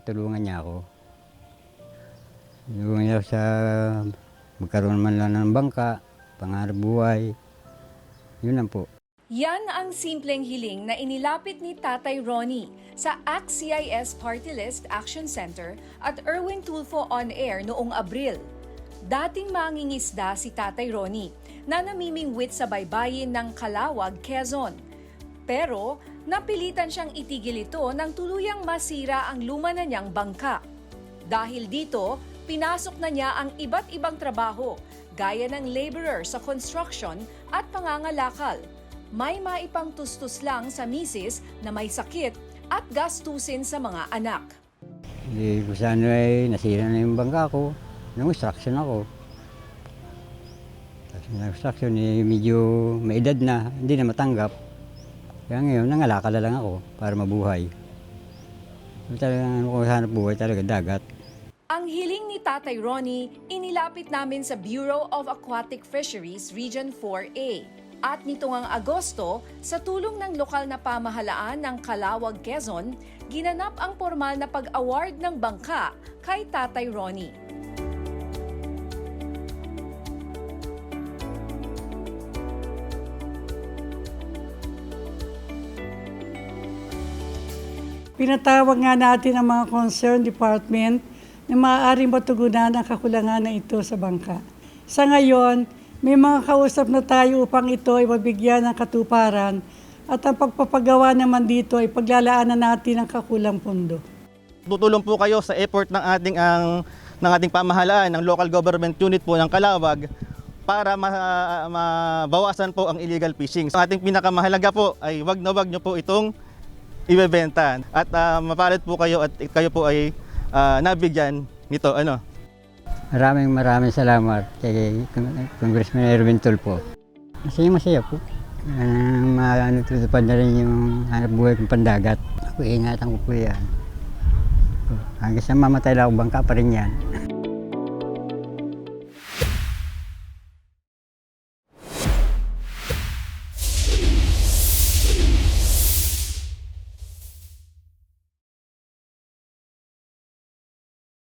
matulungan niya ako. Tulungan niya sa magkaroon man lang ng bangka, pangarap buhay. Yun lang po. Yan ang simpleng hiling na inilapit ni Tatay Ronnie sa ACT-CIS Party List Action Center at Erwin Tulfo On Air noong Abril. Dating mangingisda si Tatay Ronnie na namimingwit sa baybayin ng Kalawag, Quezon. Pero napilitan siyang itigil ito nang tuluyang masira ang luma na niyang bangka. Dahil dito, pinasok na niya ang iba't ibang trabaho gaya ng laborer sa construction at pangangalakal. May maipang tustos lang sa misis na may sakit at gastusin sa mga anak. Hindi ko sa ay nasira na yung bangka ko. Nung construction ako. Tapos na construction eh, medyo may edad na, hindi na matanggap. Kaya ngayon, nangalakal na lang ako para mabuhay. Talagang ano ko hanap buhay talaga, dagat. Ang hiling ni Tatay Ronnie, inilapit namin sa Bureau of Aquatic Fisheries Region 4A. At nito ngang Agosto, sa tulong ng lokal na pamahalaan ng Kalawag, Quezon, ginanap ang formal na pag-award ng bangka kay Tatay Ronnie. Pinatawag nga natin ang mga concerned department na maaaring matugunan ang kakulangan na ito sa bangka. Sa ngayon, may mga kausap na tayo upang ito ay mabigyan ng katuparan at ang pagpapagawa naman dito ay paglalaanan natin ang kakulang pondo. tutulong po kayo sa effort ng ating ang ng ating pamahalaan ng local government unit po ng Kalawag para ma- mabawasan po ang illegal fishing. Ang ating pinakamahalaga po ay wag na wag nyo po itong ibebenta at ah, mapalad po kayo at kayo po ay ah, nabigyan nito ano. Maraming maraming salamat kay Cong- Congressman Erwin Tulfo. Masaya masaya po. Uh, maano tutupad na rin yung hanap buhay kong pandagat. Ako ingatan ko po yan. Hanggang sa mamatay lang ako, bangka pa rin yan.